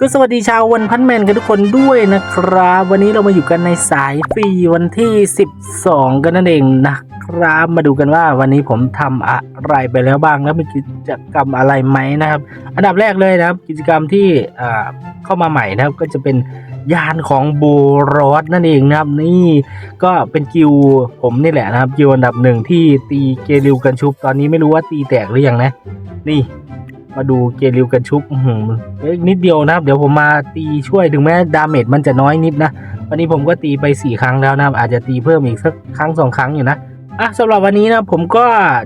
ก็สวัสดีชาววันพันแมนกันทุกคนด้วยนะครับ วันนี้เรามาอยู่กันในสายฟรีวันที่ 12 กันนั่นเองนะครับ มาดูกันว่าวันนี้ผมทำอะไรไปแล้วบ้างแล้วมีกิจกรรมอะไรไหมนะครับ อันดับแรกเลยนะครับ กิจกรรมที่เข้ามาใหม่นะครับ ก็จะเป็นยานของโบรอสนั่นเองนะครับนี่ก็เป็นกิวผมนี่แหละนะครับกิวอันดับหนึ่งที่ตีเกลิวกันชุบตอนนี้ไม่รู้ว่าตีแตกหรือยังนะ นี่ มาดูเกลิวกันชุบหือเอ้ยนิดเดียวนะครับ เดี๋ยวผมมาตีช่วยถึงแม้ดาเมจมันจะน้อยนิดนะวันนี้ผมก็ตีไปสี่ครั้งแล้วนะครับอาจจะตีเพิ่มอีกสักครั้งสองครั้งอยู่นะอะสำหรับวันนี้นะผมก็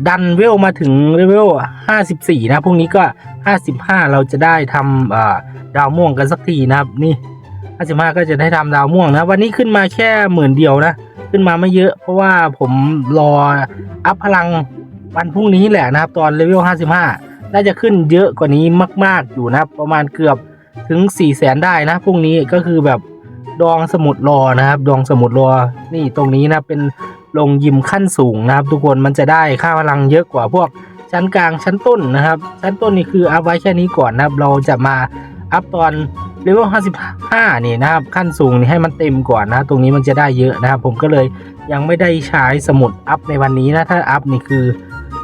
ดันเวลมาถึงเลเวล 54 นะพรุ่งนี้ก็ 55 เราจะได้ทำดาวม่วงกันสักทีนะครับนี่55ก็จะได้ทำดาวม่วงนะวันนี้ขึ้นมาแค่หมื่นเดียวนะขึ้นมาไม่เยอะ เพราะว่าผมรออัพพลังวันพรุ่งนี้แหละนะครับ ตอนเลเวล 55 น่าจะขึ้นเยอะกว่านี้มาก ๆอยู่นะครับ ประมาณเกือบถึง4ี่แสนได้นะพรุ่งนี้ก็คือแบบดองสมุดรอนะครับ ดองสมุดรอนี่ตรงนี้นะเป็นลงยิมขั้นสูงนะครับ ทุกคนมันจะได้ค่าพลังเยอะกว่าพวกชั้นกลางชั้นต้นนะครับ ชั้นต้นนี่คืออัพไว้แค่นี้ก่อนนะครับ เราจะมาอัพตอนเลเวล55 นี่นะครับ ขั้นสูงนี่ให้มันเต็มก่อนนะ ตรงนี้มันจะได้เยอะนะครับ ผมก็เลยยังไม่ได้ใช้สมุดอัพในวันนี้นะ ถ้าอัพนี่คือ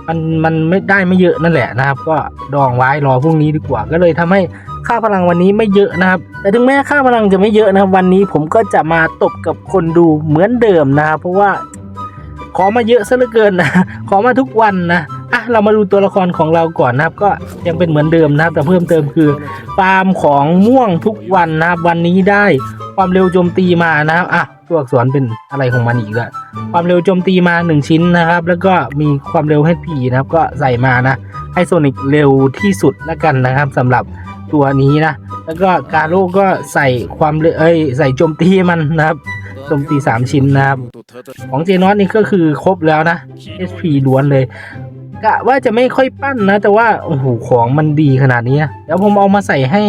มันมันไม่ได้ไม่เยอะนั่นแหละนะครับ ก็ดองไว้รอพรุ่งนี้ดีกว่า ก็เลยทำให้ค่าพลังวันนี้ไม่เยอะนะครับ แต่ถึงแม้ค่าพลังจะไม่เยอะนะครับ วันนี้ผมก็จะมาตบกับคนดูเหมือนเดิมนะครับเพราะว่าขอมาเยอะซะเหลือเกินนะขอมาทุกวันนะอะเรามาดูตัวละครของเราก่อนนะครับ ก็ยังเป็นเหมือนเดิมนะครับ แต่เพิ่มเติมคือฟาร์มของม่วงทุกวันนะครับ วันนี้ได้ความเร็วโจมตีมานะครับอะ ตัวอักษรเป็นอะไรของมันอีกแล้วความเร็วโจมตีมา 1 ชิ้นนะครับ แล้วก็มีความเร็ว HP นะครับ ก็ใส่มานะให้โซนิกเร็วที่สุดแล้วกันนะครับสำหรับตัวนี้นะ แล้วก็การโลก็ใส่ความเร็วเอ้ยใส่โจมตีมันนะครับโจมตี 3 ชิ้นนะครับ ของเจนอสนี่ก็คือครบแล้วนะ HP ล้วนเลยกะว่าจะไม่ค่อยปั้นนะ แต่ว่าโอ้โหของมันดีขนาดนี้นะเดี๋ยวผมเอามาใส่ให้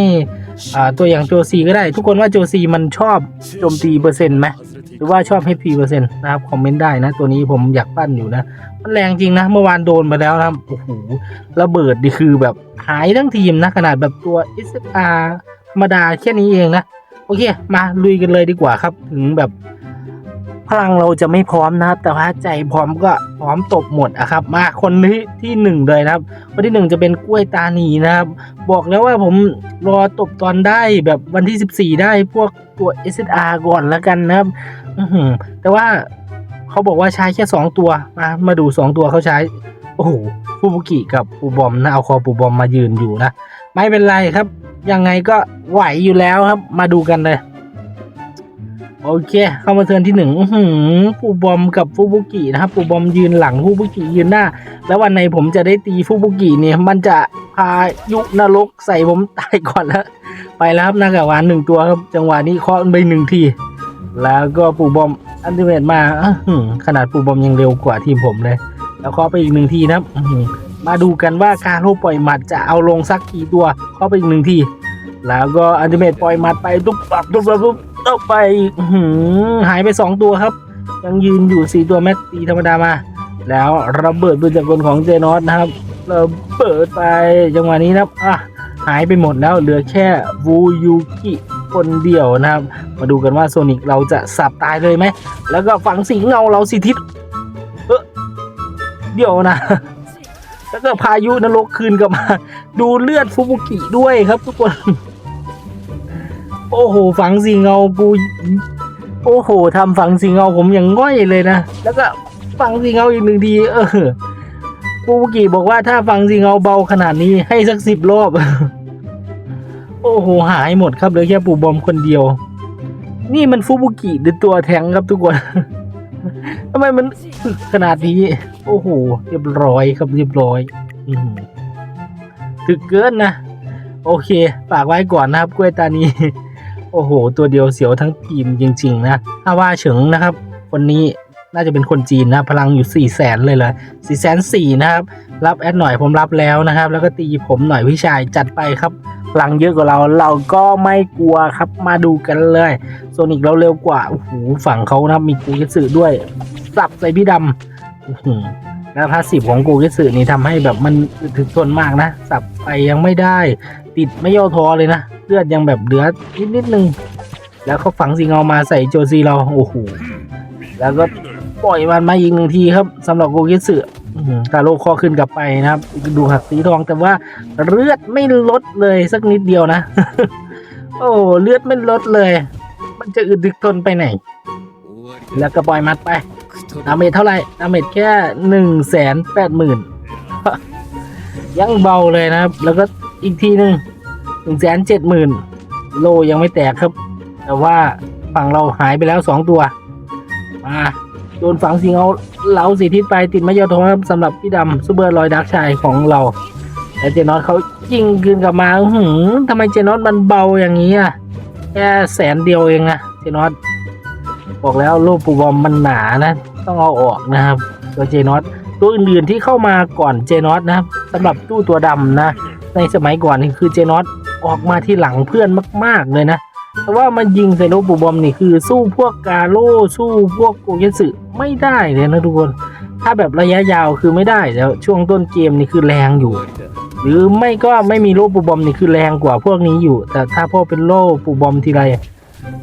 อ่าตัวอย่างโจซีก็ได้ ทุกคนว่าโจซีมันชอบโจมตีเปอร์เซ็นต์ไหม หรือว่าชอบให้พีเปอร์เซ็นต์นะครับคอมเมนต์ได้นะ ตัวนี้ผมอยากปั้นอยู่นะ มันแรงจริงนะ เมื่อวานโดนไปแล้วนะโอ้โหระเบิดนี่คือแบบหายทั้งทีมนะ ขนาดแบบตัว SR ธรรมดาแค่นี้เองนะ โอเค มาลุยกันเลยดีกว่าครับ ถึงแบบ พลังเราจะไม่พร้อมนะครับ แต่ว่าใจพร้อมก็พร้อมตบหมดอะครับ มาคนที่ที่หนึ่งเลยนะครับคนที่หนึ่งจะเป็นกล้วยตานีนะครับ บอกแล้วว่าผมรอตบตอนได้แบบวันที่ 14 ได้พวกตัว SSR ก่อนแล้วกันนะครับอืแต่ว่าเขาบอกว่าใช้แค่ 2 ตัว มามาดู 2 ตัวเขาใช้ โอ้โหฟูบุกิกับปูบอมนะเอาคอปูบอมมายืนอยู่นะ ไม่เป็นไรครับ ยังไงก็ไหวอยู่แล้วครับ มาดูกันเลย โอเค เข้ามาเทินที่หนึ่งอื้อหือปูบอมกับฟูบุกินะครับปูบอมยืนหลังฟูบุกิยืนหน้า แล้ววันไหนผมจะได้ตีฟูบุกิเนี่ย มันจะพายุนรกใส่ผมตายก่อนแล้ว ไปแล้วครับนากาวานหนึ่งตัวครับ จังหวะนี้เคาะไปหนึ่งที แล้วก็ปูบอมอันติเมตมาขนาดปูบอมยังเร็วกว่าทีมผมเลย แล้วเคาะไปอีกหนึ่งทีนะครับมาดูกันว่าการโลปล่อยหมัดจะเอาลงสักกี่ตัวเคาะไปอีกหนึ่งที แล้วก็อันติเมตปล่อยหมัดไปตุ๊บปับตุ๊บปับตุ๊บ ไปหือหายไปสองตัวครับ ยังยืนอยู่สี่ตัวแมตตีธรรมดามา แล้วระเบิดปืนจากกลของเจนอสนะครับระเบิดไปจังหวะนี้นะครับอะหายไปหมดแล้วเหลือแค่วูยูกิคนเดียวนะครับ มาดูกันว่าโซนิกเราจะสับตายเลยไหม แล้วก็ฝังสีเงาเราสิทิศเออเดี๋ยวนะ แล้วก็พายุนรกคืนกลับมา ดูเลือดฟูบุกิด้วยครับทุกคน โอ้โห ฝังสีเงากูโอ้โหทำฝังสีเงาผมอย่างง่อยเลยนะ แล้วก็ฝังสีเงาอีกหนึ่งทีเออฟูบุกิบอกว่าถ้าฝังสีเงาเบาขนาดนี้ให้สักสิบรอบ โอ้โห หายหมดครับเหลือแค่ปูบอมคนเดียว นี่มันฟูบุกิหรือตัวแทงครับทุกคนทำไมมันถึกขนาดนี้ โอ้โห เรียบร้อยครับเรียบร้อยอืถึกเกินนะ โอเค ฝากไว้ก่อนนะครับกล้วยตานี โอ้โห ตัวเดียวเสียวทั้งทีมจริง ๆ นะถ้าว่าเฉิงนะครับ คนนี้น่าจะเป็นคนจีนนะ พลังอยู่4ี่แสนเลยเลยสี่แสนสี่นะครับ รับแอดหน่อยผมรับแล้วนะครับ แล้วก็ตีผมหน่อยพี่ชายจัดไปครับ พลังเยอะกว่าเราเราก็ไม่กลัวครับมาดูกันเลยโซนิกเราเร็วกว่าโอ้โหฝั่งเขานะมีกูยัตสึด้วยสับใส่พี่ดำ แล้วพาสซีฟของโกเกสึนี่ทำให้แบบมันถึกทนมากนะ สับไปยังไม่ได้ ติดไม่ย่อท้อเลยนะ เลือดยังแบบเหลือนิดนิดนึง แล้วเขาฝังสิงเอามาใส่โจซีเรา โอ้โห แล้วก็ปล่อยมันมาอีกหนึ่งทีครับสำหรับโกเกสึอื้อหือกาโลคอขึ้นกลับไปนะครับ ดูหักสีทองแต่ว่าเลือดไม่ลดเลยสักนิดเดียวนะ โอ้เลือดไม่ลดเลย มันจะอึดดึกทนไปไหน แล้วก็ปล่อยมัดไป ดาเมจเท่าไหร่ดาเมจแค่หนึ่งแสนแปดหมื่นยังเบาเลยนะครับ แล้วก็อีกทีหนึ่งหนึ่งแสนเจ็ดหมื่นโลยังไม่แตกครับ แต่ว่าฝั่งเราหายไปแล้วสองตัว มาโดนฝังสิงเอาเหลาสีทิศไปติดไม่ยอดทองครับสำหรับพี่ดำซูเปอร์ลอยดักชายของเรา แต่เจนอตเขายิงคืนกลับมาหือทำไมเจนอตมันเบาอย่างนี้อะแค่แสนเดียวเองนะเจนอต บอกแล้วรูปปูบอมมันหนานะ ต้องเอาออกนะครับ ตัวเจนอตตัวอื่นๆที่เข้ามาก่อนเจนอตนะครับสำหรับตู้ตัวดำนะ ในสมัยก่อนนี่คือเจนอตออกมาที่หลังเพื่อนมาก ๆเลยนะแต่ว่ามันยิงใส่รูปปูบอมนี่คือสู้พวกกาโร่สู้พวกโกเกสึไม่ได้เลยนะทุกคน ถ้าแบบระยะยาวคือไม่ได้แล้วช่วงต้นเกมนี่คือแรงอยู่ หรือไม่ก็ไม่มีโล่ปูบอมนี่คือแรงกว่าพวกนี้อยู่ แต่ถ้าพอเป็นโล่ปูบอมทีไร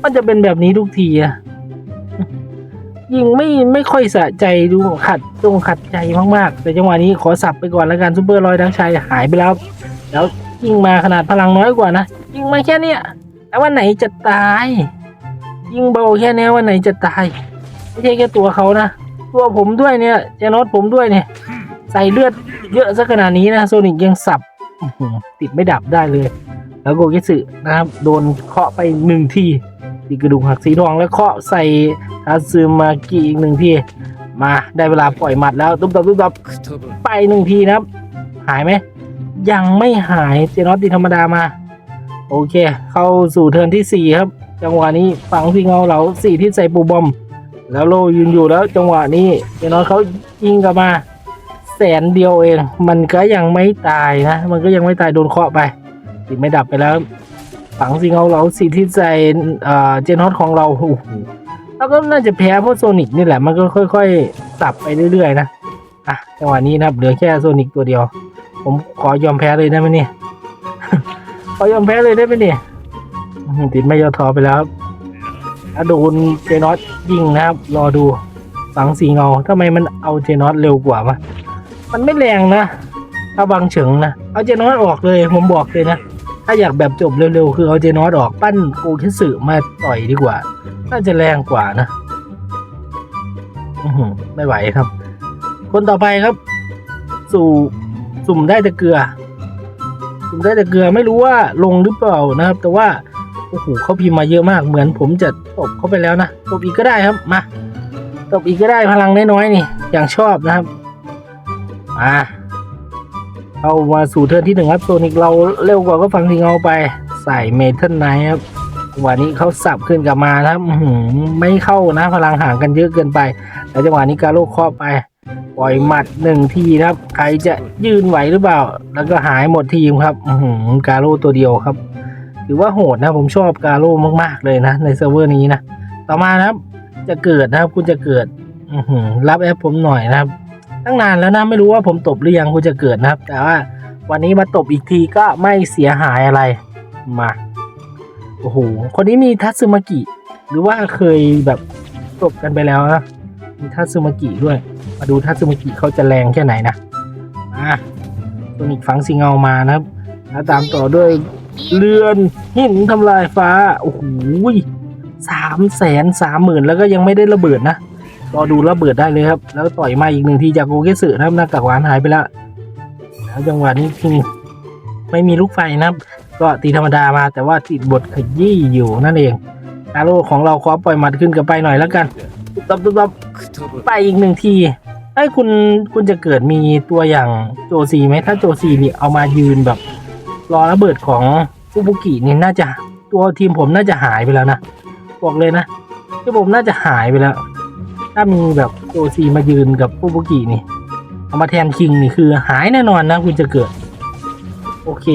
มันจะเป็นแบบนี้ทุกทีอะ ยิงไม่ไม่ค่อยสะใจดูขัดจงขัดใจมากๆ แต่จังหวะนี้ขอสับไปก่อนแล้วกันซูเปอร์ลอยดังชัยหายไปแล้ว แล้วยิงมาขนาดพลังน้อยกว่านะยิงมาแค่เนี้ยแต่ว่าไหนจะตาย ยิงเบาแค่เนี้ยว่าไหนจะตาย ไม่ใช่แค่ตัวเขานะตัวผมด้วยเนี่ยเจนอตผมด้วยเนี่ย ใส่เลือดเยอะซะขนาดนี้นะโซนิกยังสับติดไม่ดับได้เลย แล้วโกกิสึนะครับโดนเคาะไปหนึ่งที ทีกระดูกหักสีทองแล้วเคาะใส่ทาซึมากิอีกหนึ่งทีมาได้เวลาปล่อยหมัดแล้วตุ๊บตับตุ๊บตับไปหนึ่งทีนะครับ หายไหมยังไม่หายเจนอตตีธรรมดามา โอเค เข้าสู่เทิร์นที่สี่ครับ จังหวะนี้ฝังพิงเอาเหลาสี่ที่ใส่ปูบอม แล้วโลยืนอยู่แล้วจังหวะนี้เจนอตเขายิงกลับมา แสนเดียวเอง มันก็ยังไม่ตายนะ มันก็ยังไม่ตายโดนเคาะไปติดไม่ดับไปแล้ว ฝังสิงเอาเราสีที่ใจเอ่อเจนฮอตของเราโอ้โหแล้วก็น่าจะแพ้เพราะโซนิกนี่แหละมันก็ค่อยๆสับไปเรื่อยๆนะอะจังหวะนี้นะครับเหลือแค่โซนิกตัวเดียว ผมขอยอมแพ้เลยได้ไหมเนี่ยขอยอมแพ้เลยได้ไหมเนี่ยติดไม่ยอทอไปแล้วครับอะโดนเจนอตยิงนะครับ รอดูฝังสีเงาทำไมมันเอาเจนอตเร็วกว่าวะมันไม่แรงนะ ถ้าบังเฉิงนะ เอาเจนอตออกเลยผมบอกเลยนะ ถ้าอยากแบบจบเร็วๆ คือเอาเจนอตออกปั้นกูคิสึมาต่อยดีกว่า น่าจะแรงกว่านะไม่ไหวครับ คนต่อไปครับ สู่สุ่มได้แต่เกลือ สุ่มได้แต่เกลือไม่รู้ว่าลงหรือเปล่านะครับ แต่ว่าโอ้โหเขาพิมพ์มาเยอะมากเหมือนผมจะตบเขาไปแล้วนะตบอีกก็ได้ครับมาตบอีกก็ได้พลังน้อยๆนี่ อย่างชอบนะครับมา เข้ามาสู่เทิร์นที่หนึ่งครับโซนิกเราเร็วกว่าก็ฟังทีเงาไป ใส่เมทัลไนท์ครับจังหวะนี้เขาสับขึ้นกลับมาครับหือไม่เข้านะพลังห่างกันเยอะเกินไปแล้วจังหวะนี้กาโลเคาะไป ปล่อยหมัดหนึ่งทีนะครับ ใครจะยืนไหวหรือเปล่า แล้วก็หายหมดทีมครับหือกาโลตัวเดียวครับ ถือว่าโหดนะผมชอบกาโลมากๆเลยนะ ในเซิร์ฟเวอร์นี้นะ ต่อมานะครับ จะเกิดนะครับคุณจะเกิดอือหือรับแอปผมหน่อยนะครับ ตั้งนานแล้วนะไม่รู้ว่าผมตบหรือยังคุณจะเกิดนะครับ แต่ว่าวันนี้มาตบอีกทีก็ไม่เสียหายอะไรมาโอ้โหคนนี้มีทัตสึมากิหรือว่าเคยแบบตบกันไปแล้วนะมีทัตสึมากิด้วย มาดูทัตสึมากิเขาจะแรงแค่ไหนนะอะโซนิกฝังสิงเอามานะครับแล้วตามต่อด้วยเรือนหินทำลายฟ้าโอ้โหสามแสนสามหมื่นแล้วก็ยังไม่ได้ระเบิดนะ รอดูระเบิดได้เลยครับ แล้วต่อยมาอีกหนึ่งทีจากโกเกสึนะครับหน้ากากหวานหายไปแล้วแล้วจังหวะนี้ทีไม่มีลูกไฟนะครับ ก็ตีธรรมดามา แต่ว่าติดบทขยี้อยู่นั่นเองคาโร่ของเราขอปล่อยหมัดขึ้นกับไปหน่อยแล้วกันตบตบไปอีกหนึ่งทีไอ้คุณคุณจะเกิดมีตัวอย่างโจซีไหมถ้าโจซีนี่เอามายืนแบบ รอระเบิดของฟูบุกินี่น่าจะตัวทีมผมน่าจะหายไปแล้วนะบอกเลยนะที่ผมน่าจะหายไปแล้ว ถ้ามีแบบโจซีมายืนกับฟูบุกินี่ เอามาแทนคิงนี่คือหายแน่นอนนะคุณจะเกิด โอเค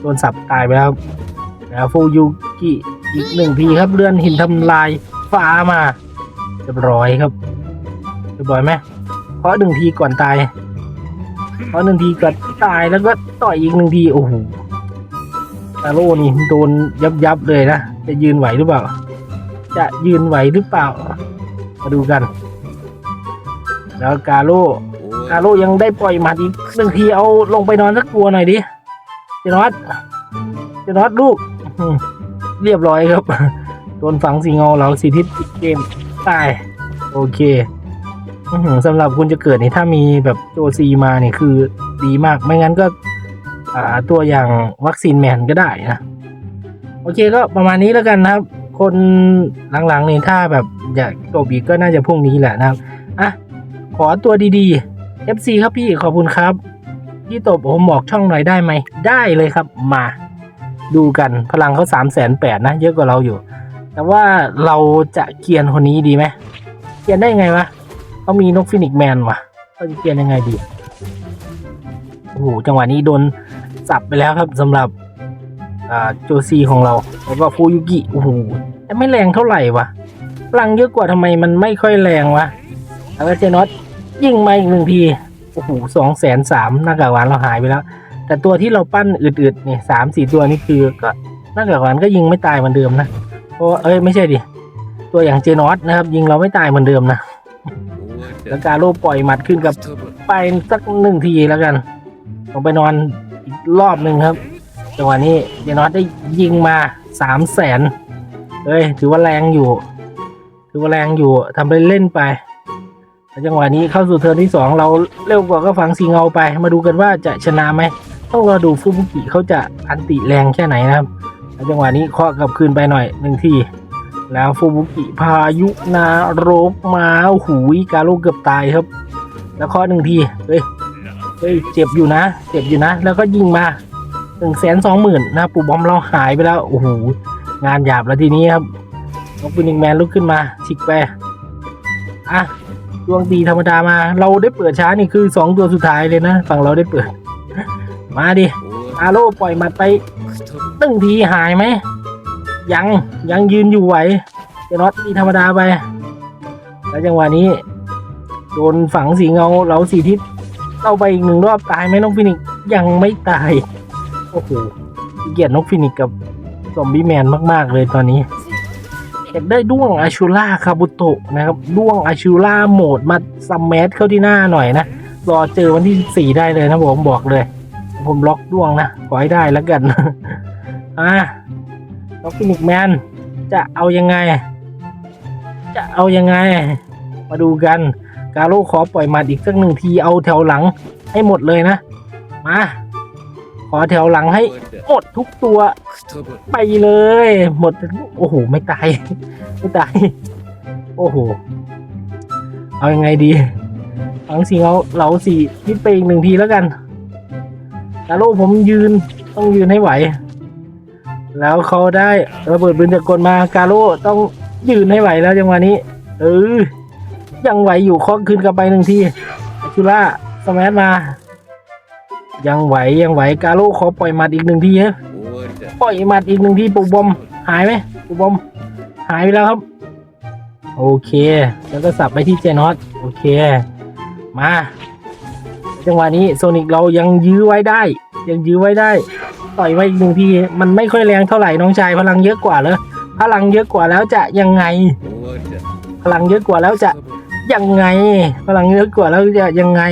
โดนสับตายไปแล้วแล้วฟูยุกิอีกหนึ่งทีครับเลื่อนหินทำลายฟ้ามาเรียบร้อยครับเรียบร้อยไหมเพราะหนึ่งทีก่อนตาย เพราะหนึ่งทีก็ตายแล้วก็ต่อยอีกหนึ่งทีโอ้โหตาโร่นี่โดนยับยับๆเลยนะ จะยืนไหวหรือเปล่า จะยืนไหวหรือเปล่า มาดูกัน แล้วกาโร่กาโร่ยังได้ปล่อยหมัดอีกหนึ่งทีเอาลงไปนอนสักตัวหน่อยดิเจนอตเจนอตลูกอืมเรียบร้อยครับโดนฝังสีเงาเราสีทิศปิดเกมตายโอเคอื้อหือสำหรับคุณจะเกิดนี่ถ้ามีแบบโจซีมาเนี่ยคือดีมากไม่งั้นก็อ่าตัวอย่างวัคซีนแมนก็ได้นะ โอเคก็ประมาณนี้แล้วกันนะครับ คนหลังๆนี่ถ้าแบบอยากจบอีกก็น่าจะพรุ่งนี้แหละนะครับอะข อตัวดีๆ FC ครับพี่ขอบคุณครับ พี่ตบผมบอกช่องหน่อยได้ไหม ได้เลยครับมา ดูกันพลังเขาสามแสนแปดนะ เยอะกว่าเราอยู่ แต่ว่าเราจะเกียนคนนี้ดีไหมเกียนได้ไงวะเขามีนกฟินิกแมนวะเขาจะเกียนยังไงดีโอ้โหจังหวะนี้โดนสับไปแล้วครับสำหรับอ่าโจซีของเรา แล้วก็ฟูยุกิโอ้โหแต่ไม่แรงเท่าไหร่วะพลังเยอะกว่าทำไมมันไม่ค่อยแรงวะแล้วก็เจนอต ยิงมาอีกหนึ่งทีโอ้โหสองแสนสามหน้ากากหวานเราหายไปแล้ว แต่ตัวที่เราปั้นอืดๆเนี่ยสามสี่ตัวนี่คือก็หน้ากากหวานก็ยิงไม่ตายเหมือนเดิมนะเพราะเอ้ยไม่ใช่ดิตัวอย่างเจนอตนะครับ ยิงเราไม่ตายเหมือนเดิมนะแล้วการโลปล่อยหมัดขึ้นกับไปสักหนึ่งทีแล้วกันลงไปนอนอีกรอบหนึ่งครับจังหวะนี้เจนอตได้ยิงมาสามแสนเฮ้ยถือว่าแรงอยู่ ถือว่าแรงอยู่ทำไปเล่นไป จังหวะนี้เข้าสู่เทิร์นที่สองเราเร็วกว่าก็ฝังสีเงาไป มาดูกันว่าจะชนะไหมต้องรอดูฟูบุกิเขาจะอันติแรงแค่ไหนนะครับจังหวะนี้เคาะกลับคืนไปหน่อยหนึ่งทีแล้วฟูบุกิพายุนารกมาหูยกาโลเกือบตายครับ แล้วเคาะหนึ่งทีเฮ้ยเฮ้ยเจ็บอยู่นะ เจ็บอยู่นะ แล้วก็ยิงมาหนึ่งแสนสองหมื่นนะปูบอมเราหายไปแล้วโอ้โหงานหยาบแล้วทีนี้ครับนกฟินิกแมนลุกขึ้นมาชิกไปอะ ดวงดีธรรมดามา เราได้เปิดช้านี่คือสองตัวสุดท้ายเลยนะฝั่งเราได้เปิด มาดิอาโลปล่อยหมัดไปตึ้งทีหายไหม ยังยังยืนอยู่ไหวเจน็อตตีธรรมดาไป แล้วจังหวะนี้ โดนฝังสีเงาเหลาสีทิศเข้าไปอีกหนึ่งรอบตายไหมน้องฟินิกยังไม่ตาย โอ้โหเกลียดนกฟินิกกับซอมบี้แมนมาก ๆ เลยตอนนี้ อยากได้ด้วงอาชูล่าคาบุโตะนะครับ ด้วงอาชูล่าโหมดมาซัมแมสเข้าที่หน้าหน่อยนะ รอเจอวันที่14ได้เลยนะผมบอกเลย ผมล็อกด้วงนะ ขอให้ได้แล้วกันอะด็อกฟินิกแมนจะเอายังไง จะเอายังไง มาดูกัน กาโร่ขอปล่อยมัดอีกสักหนึ่งทีเอาแถวหลังให้หมดเลยนะ มา ขอแถวหลังให้หมดทุกตัว ไปเลย หมด โอ้โห ไม่ตาย ไม่ตาย โอ้โห เอายังไงดีฟังสีเอาเหลาสีคิดไปอีกหนึ่งทีแล้วกันกาโร่ผมยืนต้องยืนให้ไหว แล้วเขาได้ระเบิดปืนจากกลมากาโร่ต้องยืนให้ไหวแล้วจังหวะนี้ เออ ยังไหวอยู่เคาะคืนกลับไปหนึ่งทีชูล่าสมัมา ยังไหวยังไหวกาโร่ขอปล่อยหมัดอีกหนึ่งทีฮะ ปล่อยมัดอีกหนึ่งทีปูบอมหายไหมปูบอมหายไปแล้วครับ โอเค แล้วก็สับไปที่เจนอตโอเค มาจังหวะนี้โซนิกเรายังยื้อไว้ได้ ยังยื้อไว้ได้ ต่อยไปอีกหนึ่งทีมันไม่ค่อยแรงเท่าไหร่น้องชายพลังเยอะกว่าเลยพลังเยอะกว่าแล้วจะยังไง พลังเยอะกว่าแล้วจะยังไง พลังเยอะกว่าแล้วจะยังไง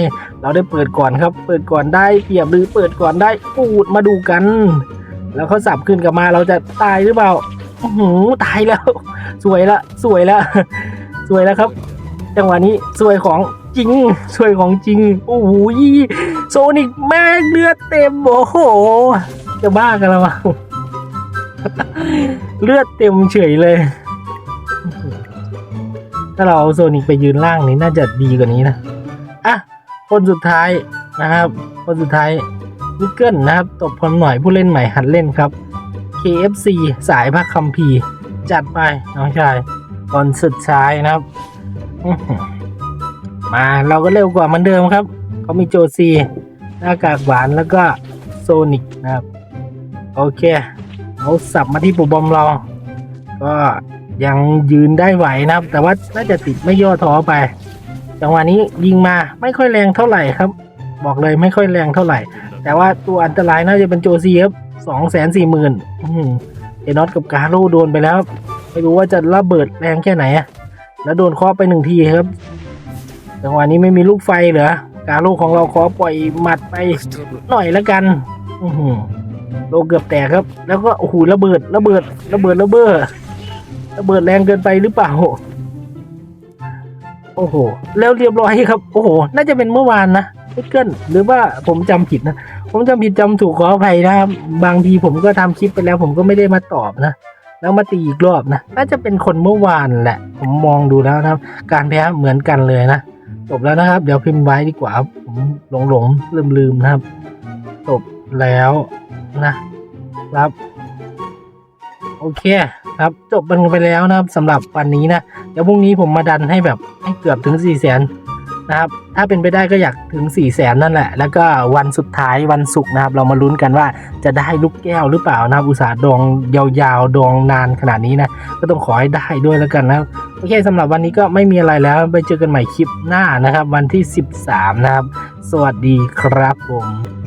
เราได้เปิดก่อนครับ เปิดก่อนได้เปรียบหรือเปิดก่อนได้ปูดมาดูกัน แล้วเขาสับขึ้นกลับมาเราจะตายหรือเปล่าอื้อหือตายแล้ว สวยละสวยละสวยแล้วครับ จังหวะนี้สวยของจริงสวยของจริงโอ้โหโซนิกแม่งเลือดเต็มโอ้โหจะบ้ากันแล้วมั้งเลือดเต็มเฉยเลย ถ้าเราเอาโซนิกไปยืนล่างนี้น่าจะดีกว่านี้นะอะคนสุดท้ายนะครับ คนสุดท้าย นิกเกิลนะครับ ตบพลหน่อยผู้เล่นใหม่หัดเล่นครับ KFC สายพักคัมพีจัดไปน้องชายตอนสุดท้ายนะครับ มาเราก็เร็วกว่าเหมือนเดิมครับเขามีโจซีหน้ากากหวานแล้วก็โซนิกนะครับ โอเคเขาสับมาที่ปูบอมเรา ก็ยังยืนได้ไหวนะครับ แต่ว่าน่าจะติดไม่ย่อท้อไปจังหวะนี้ยิงมาไม่ค่อยแรงเท่าไหร่ครับ บอกเลยไม่ค่อยแรงเท่าไหร่ แต่ว่าตัวอันตรายน่าจะเป็นโจซีครับสองแสนสี่หมื่นเอน็อตกับกาโร่โดนไปแล้ว ไม่รู้ว่าจะระเบิดแรงแค่ไหนอะแล้วโดนเคาะไปหนึ่งทีครับจังหวะนี้ไม่มีลูกไฟเหรอกาโร่ของเราขอปล่อยหมัดไปหน่อยละกันอืโลเกือบแตกครับ แล้วก็โอ้โหระเบิดระเบิดระเบิดระเบ้อระเบิดแรงเกินไปหรือเปล่า โอ้โห แล้วเรียบร้อยครับ โอ้โห น่าจะเป็นเมื่อวานนะ เกินหรือว่าผมจำผิดนะ ผมจำผิดจำถูกขออภัยนะครับ บางทีผมก็ทำคลิปไปแล้ว ผมก็ไม่ได้มาตอบนะ แล้วมาตีอีกรอบนะ น่าจะเป็นคนเมื่อวานแหละ ผมมองดูแล้วนะครับ การแพ้เหมือนกันเลยนะ จบแล้วนะครับ เดี๋ยวพิมพ์ไว้ดีกว่า ผมหลงหลงลืมลืมนะครับ จบแล้วนะครับ โอเคครับ จบมันไปแล้วนะครับสำหรับวันนี้นะ เดี๋ยวพรุ่งนี้ผมมาดันให้แบบให้เกือบถึง4ี่แสน นะครับ ถ้าเป็นไปได้ก็อยากถึง4ี่แสนนั่นแหละ แล้วก็วันสุดท้ายวันศุกร์นะครับ เรามาลุ้นกันว่าจะได้ลูกแก้วหรือเปล่านะครับ อุตสาห์ดองยาวๆ ดองนานขนาดนี้นะ ก็ต้องขอให้ได้ด้วยแล้วกันนะโอเคสำหรับวันนี้ก็ไม่มีอะไรแล้ว ไปเจอกันใหม่คลิปหน้านะครับ วันที่ 13 นะครับ สวัสดีครับผม